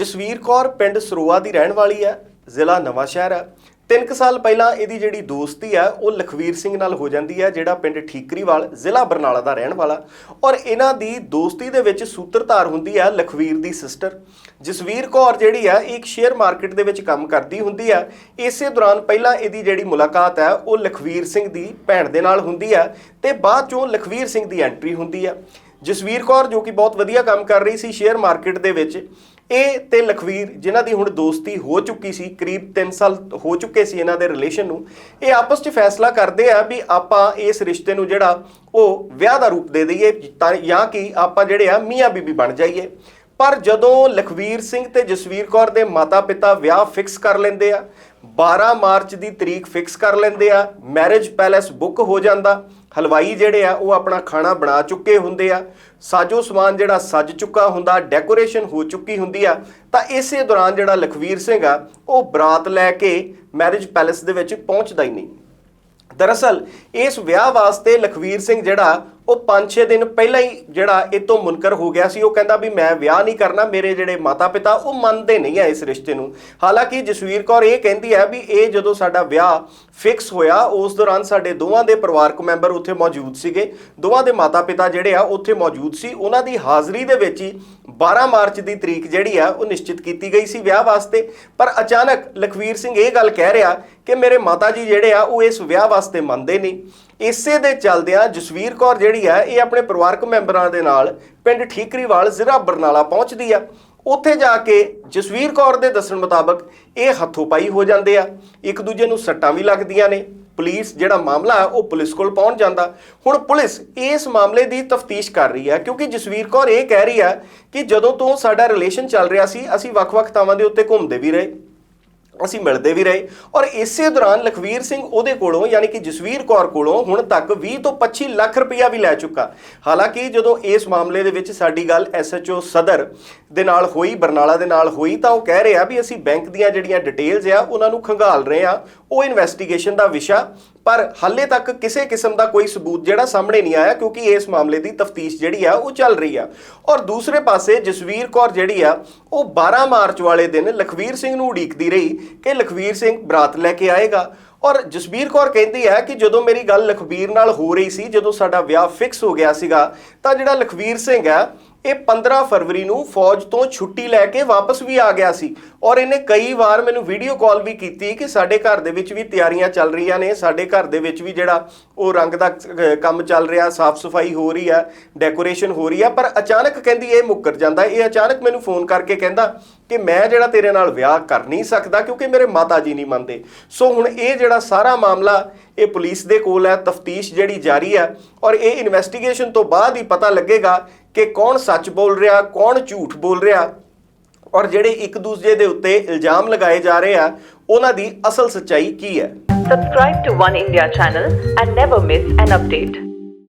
ਜਸਵੀਰ ਕੌਰ ਪਿੰਡ ਸਰੋਆ ਦੀ ਰਹਿਣ ਵਾਲੀ ਹੈ, ਜ਼ਿਲ੍ਹਾ ਨਵਾਂ ਸ਼ਹਿਰ ਹੈ। ਤਿੰਨ ਕੁ ਸਾਲ ਪਹਿਲਾਂ ਇਹਦੀ ਜਿਹੜੀ ਦੋਸਤੀ ਹੈ, ਉਹ ਲਖਵੀਰ ਸਿੰਘ ਨਾਲ ਹੋ ਜਾਂਦੀ ਹੈ, ਜਿਹੜਾ ਪਿੰਡ ਠੀਕਰੀਵਾਲ, ਜ਼ਿਲ੍ਹਾ ਬਰਨਾਲਾ ਦਾ ਰਹਿਣ ਵਾਲਾ। ਔਰ ਇਹਨਾਂ ਦੀ ਦੋਸਤੀ ਦੇ ਵਿੱਚ ਸੂਤਰਧਾਰ ਹੁੰਦੀ ਹੈ ਲਖਵੀਰ ਦੀ ਸਿਸਟਰ। ਜਸਵੀਰ ਕੌਰ ਜਿਹੜੀ ਹੈ, ਇਹ ਇੱਕ ਸ਼ੇਅਰ ਮਾਰਕੀਟ ਦੇ ਵਿੱਚ ਕੰਮ ਕਰਦੀ ਹੁੰਦੀ ਹੈ। ਇਸੇ ਦੌਰਾਨ ਪਹਿਲਾਂ ਇਹਦੀ ਜਿਹੜੀ ਮੁਲਾਕਾਤ ਹੈ, ਉਹ ਲਖਵੀਰ ਸਿੰਘ ਦੀ ਭੈਣ ਦੇ ਨਾਲ ਹੁੰਦੀ ਹੈ ਤੇ ਬਾਅਦ ਚੋਂ ਲਖਵੀਰ ਸਿੰਘ ਦੀ ਐਂਟਰੀ ਹੁੰਦੀ ਹੈ। ਜਸਵੀਰ ਕੌਰ ਜੋ ਕਿ ਬਹੁਤ ਵਧੀਆ ਕੰਮ ਕਰ ਰਹੀ ਸੀ ਸ਼ੇਅਰ ਮਾਰਕੀਟ ਦੇ ਵਿੱਚ ਇਹ ਤੇ ਲਖਵੀਰ, ਜਿਨ੍ਹਾਂ ਦੀ ਹੁਣ ਦੋਸਤੀ ਹੋ ਚੁੱਕੀ ਸੀ, ਕਰੀਬ 3 ਸਾਲ ਹੋ ਚੁੱਕੇ ਸੀ ਇਹਨਾਂ ਦੇ ਰਿਲੇਸ਼ਨ ਨੂੰ, ਇਹ ਆਪਸ 'ਚ ਫੈਸਲਾ ਕਰਦੇ ਆ ਵੀ ਆਪਾਂ ਇਸ ਰਿਸ਼ਤੇ ਨੂੰ ਜਿਹੜਾ ਉਹ ਵਿਆਹ ਦਾ ਰੂਪ ਦੇ ਦਈਏ, ਤਾਂ ਜਾਂ ਕਿ ਆਪਾਂ ਜਿਹੜੇ ਆ ਮੀਆਂ ਬੀਬੀ ਬਣ ਜਾਈਏ। ਪਰ ਜਦੋਂ ਲਖਵੀਰ ਸਿੰਘ ਤੇ ਜਸਵੀਰ ਕੌਰ ਦੇ ਮਾਤਾ-ਪਿਤਾ ਵਿਆਹ ਫਿਕਸ ਕਰ ਲੈਂਦੇ ਆ 12 ਮਾਰਚ ਦੀ ਤਰੀਕ ਫਿਕਸ ਕਰ ਲੈਂਦੇ ਆ ਮੈਰਿਜ ਪੈਲੇਸ ਬੁੱਕ ਹੋ ਜਾਂਦਾ ਹਲਵਾਈ ਜਿਹੜੇ ਆ, ਉਹ ਆਪਣਾ ਖਾਣਾ ਬਣਾ ਚੁੱਕੇ ਹੁੰਦੇ ਆ। ਸਾਜੋ ਸਮਾਨ ਜਿਹੜਾ ਸੱਜ ਚੁੱਕਾ ਹੁੰਦਾ, ਡੈਕੋਰੇਸ਼ਨ ਹੋ ਚੁੱਕੀ ਹੁੰਦੀ ਆ। ਤਾਂ ਇਸੇ ਦੌਰਾਨ ਜਿਹੜਾ ਲਖਵੀਰ ਸਿੰਘ ਆ, ਉਹ ਬਰਾਤ ਲੈ ਕੇ ਮੈਰਿਜ ਪੈਲੇਸ ਦੇ ਵਿੱਚ ਪਹੁੰਚਦਾ ਹੀ ਨਹੀਂ। ਦਰਅਸਲ, ਇਸ ਵਿਆਹ ਵਾਸਤੇ ਲਖਵੀਰ ਸਿੰਘ ਜਿਹੜਾ ਉਹ 5-6 ਦਿਨ ਪਹਿਲਾਂ ਹੀ ਜਿਹੜਾ ਇਹ ਤੋਂ ਮੁਨਕਰ ਹੋ ਗਿਆ ਸੀ, ਉਹ ਕਹਿੰਦਾ ਵੀ ਮੈਂ ਵਿਆਹ ਨਹੀਂ ਕਰਨਾ, ਮੇਰੇ ਜਿਹੜੇ ਮਾਤਾ-ਪਿਤਾ, ਉਹ ਮੰਨਦੇ ਨਹੀਂ ਆ ਇਸ ਰਿਸ਼ਤੇ ਨੂੰ। ਹਾਲਾਂਕਿ ਜਸਵੀਰ ਕੌਰ ਇਹ ਕਹਿੰਦੀ ਹੈ ਵੀ ਇਹ ਜਦੋਂ ਸਾਡਾ ਵਿਆਹ ਫਿਕਸ ਹੋਇਆ, ਉਸ ਦੌਰਾਨ ਸਾਡੇ ਦੋਵਾਂ ਦੇ ਪਰਿਵਾਰਕ ਮੈਂਬਰ ਉੱਥੇ ਮੌਜੂਦ ਸੀਗੇ। ਦੋਵਾਂ ਦੇ ਮਾਤਾ-ਪਿਤਾ ਜਿਹੜੇ ਆ, ਉੱਥੇ ਮੌਜੂਦ ਸੀ। ਉਹਨਾਂ ਦੀ ਹਾਜ਼ਰੀ ਦੇ ਵਿੱਚ ਹੀ 12 ਮਾਰਚ ਦੀ ਤਰੀਕ ਜਿਹੜੀ ਆ, ਉਹ ਨਿਸ਼ਚਿਤ ਕੀਤੀ ਗਈ ਸੀ ਵਿਆਹ ਵਾਸਤੇ। ਪਰ ਅਚਾਨਕ ਲਖਵੀਰ ਸਿੰਘ ਇਹ ਗੱਲ ਕਹਿ ਰਿਹਾ ਕਿ ਮੇਰੇ ਮਾਤਾ ਜੀ ਜਿਹੜੇ ਆ, ਉਹ ਇਸ ਵਿਆਹ ਵਾਸਤੇ ਮੰਨਦੇ ਨਹੀਂ। ਇਸੇ ਦੇ ਚੱਲਦਿਆਂ ਜਸਵੀਰ ਕੌਰ ਜਿਹੜੀ ਆ, ਇਹ ਆਪਣੇ ਪਰਿਵਾਰਕ ਮੈਂਬਰਾਂ ਦੇ ਨਾਲ ਪਿੰਡ ਠੀਕਰੀਵਾਲ ਜ਼ਿਲ੍ਹਾ ਬਰਨਾਲਾ ਪਹੁੰਚਦੀ ਆ। ਉੱਥੇ ਜਾ ਕੇ ਜਸਵੀਰ ਕੌਰ ਦੇ ਦੱਸਣ ਮੁਤਾਬਕ ਇਹ ਹੱਥੋਂ ਪਾਈ ਹੋ ਜਾਂਦੇ ਆ। ਇੱਕ ਦੂਜੇ ਨੂੰ ਸੱਟਾਂ ਵੀ ਲੱਗਦੀਆਂ ਨੇ। ਪੁਲਿਸ ਜਿਹੜਾ ਮਾਮਲਾ ਹੈ, ਉਹ ਪੁਲਿਸ ਕੋਲ ਪਹੁੰਚ ਜਾਂਦਾ। ਹੁਣ ਪੁਲਿਸ ਇਸ ਮਾਮਲੇ ਦੀ ਤਫਤੀਸ਼ ਕਰ ਰਹੀ ਹੈ, ਕਿਉਂਕਿ ਜਸਵੀਰ ਕੌਰ ਇਹ ਕਹਿ ਰਹੀ ਹੈ ਕਿ ਜਦੋਂ ਤੋਂ ਸਾਡਾ ਰਿਲੇਸ਼ਨ ਚੱਲ ਰਿਹਾ ਸੀ, ਅਸੀਂ ਵੱਖ-ਵੱਖ ਥਾਵਾਂ ਦੇ ਉੱਤੇ ਘੁੰਮਦੇ ਵੀ ਰਹੇ। ਅਸੀਂ ਮਿਲਦੇ ਵੀ ਰਹੇ। ਔਰ ਇਸੇ ਦੌਰਾਨ ਲਖਵੀਰ ਸਿੰਘ ਉਹਦੇ ਕੋਲੋਂ, ਯਾਨੀ ਕਿ ਜਸਵੀਰ ਕੌਰ ਕੋਲੋਂ ਹੁਣ ਤੱਕ 20 ਤੋਂ 25 ਲੱਖ ਰੁਪਇਆ ਵੀ ਲੈ ਚੁੱਕਾ। ਹਾਲਾਂਕਿ ਜਦੋਂ ਇਸ ਮਾਮਲੇ ਦੇ ਵਿੱਚ ਸਾਡੀ ਗੱਲ ਐਸਐਚਓ ਸਦਰ ਦੇ ਨਾਲ ਹੋਈ, ਬਰਨਾਲਾ ਦੇ ਨਾਲ ਹੋਈ, ਤਾਂ ਉਹ ਕਹਿ ਰਿਹਾ ਵੀ ਅਸੀਂ ਬੈਂਕ ਦੀਆਂ ਜਿਹੜੀਆਂ ਡਿਟੇਲਸ ਆ, ਉਹਨਾਂ ਨੂੰ ਖੰਗਾਲ ਰਹੇ ਆ ਉਹ ਇਨਵੈਸਟੀਗੇਸ਼ਨ ਦਾ ਵਿਸ਼ਾ, ਪਰ ਹਾਲੇ ਤੱਕ ਕਿਸੇ ਕਿਸਮ ਦਾ ਕੋਈ ਸਬੂਤ ਜਿਹੜਾ ਸਾਹਮਣੇ ਨਹੀਂ ਆਇਆ, ਕਿਉਂਕਿ ਇਸ ਮਾਮਲੇ ਦੀ ਤਫਤੀਸ਼ ਜਿਹੜੀ ਆ, ਉਹ ਚੱਲ ਰਹੀ ਆ। ਔਰ ਦੂਸਰੇ ਪਾਸੇ ਜਸਵੀਰ ਕੌਰ ਜਿਹੜੀ ਆ, ਉਹ 12 ਮਾਰਚ ਵਾਲੇ ਦਿਨ ਲਖਵੀਰ ਸਿੰਘ ਨੂੰ ਉਡੀਕਦੀ ਰਹੀ ਕਿ ਲਖਵੀਰ ਸਿੰਘ ਬਰਾਤ ਲੈ ਕੇ ਆਏਗਾ। ਔਰ ਜਸਬੀਰ ਕੌਰ ਕਹਿੰਦੀ ਹੈ ਕਿ ਜਦੋਂ ਮੇਰੀ ਗੱਲ ਲਖਵੀਰ ਨਾਲ ਹੋ ਰਹੀ ਸੀ, ਜਦੋਂ ਸਾਡਾ ਵਿਆਹ ਫਿਕਸ ਹੋ ਗਿਆ ਸੀਗਾ, ਤਾਂ ਜਿਹੜਾ ਲਖਵੀਰ ਸਿੰਘ ਹੈ, ਇਹ 15 ਫਰਵਰੀ ਨੂੰ ਫੌਜ ਤੋਂ ਛੁੱਟੀ ਲੈ ਕੇ ਵਾਪਸ ਵੀ ਆ ਗਿਆ ਸੀ। ਔਰ ਇਹਨੇ ਕਈ ਵਾਰ ਮੈਨੂੰ ਵੀਡੀਓ ਕਾਲ ਵੀ ਕੀਤੀ ਕਿ ਸਾਡੇ ਘਰ ਦੇ ਵਿੱਚ ਵੀ ਤਿਆਰੀਆਂ ਚੱਲ ਰਹੀਆਂ ਨੇ, ਸਾਡੇ ਘਰ ਦੇ ਵਿੱਚ ਵੀ ਜਿਹੜਾ ਉਹ ਰੰਗ ਦਾ ਕੰਮ ਚੱਲ ਰਿਹਾ ਸਾਫ਼ ਸਫ਼ਾਈ ਹੋ ਰਹੀ ਹੈ ਡੈਕੋਰੇਸ਼ਨ ਹੋ ਰਹੀ ਹੈ। ਪਰ ਅਚਾਨਕ ਕਹਿੰਦੀ ਇਹ ਮੁੱਕਰ ਜਾਂਦਾ, ਇਹ ਅਚਾਨਕ ਮੈਨੂੰ ਫੋਨ ਕਰਕੇ ਕਹਿੰਦਾ ਕਿ ਮੈਂ ਜਿਹੜਾ ਤੇਰੇ ਨਾਲ ਵਿਆਹ ਕਰ ਨਹੀਂ ਸਕਦਾ ਕਿਉਂਕਿ ਮੇਰੇ ਮਾਤਾ ਜੀ ਨਹੀਂ ਮੰਨਦੇ ਸੋ ਹੁਣ ਇਹ ਜਿਹੜਾ ਸਾਰਾ ਮਾਮਲਾ ਇਹ ਪੁਲਿਸ ਦੇ ਕੋਲ ਹੈ, ਤਫਤੀਸ਼ ਜਿਹੜੀ ਜਾਰੀ ਹੈ ਔਰ ਇਹ ਇਨਵੈਸਟੀਗੇਸ਼ਨ ਤੋਂ ਬਾਅਦ ਹੀ ਪਤਾ ਲੱਗੇਗਾ ਕਿ ਕੌਣ ਸੱਚ ਬੋਲ ਰਿਹਾ, ਕੌਣ ਝੂਠ ਬੋਲ ਰਿਹਾ ਔਰ ਜਿਹੜੇ ਇੱਕ ਦੂਜੇ ਦੇ ਉੱਤੇ ਇਲਜ਼ਾਮ ਲਗਾਏ ਜਾ ਰਹੇ ਆ, ਉਹਨਾਂ ਦੀ ਅਸਲ ਸੱਚਾਈ ਕੀ ਹੈ Subscribe to One India channel and never miss an update.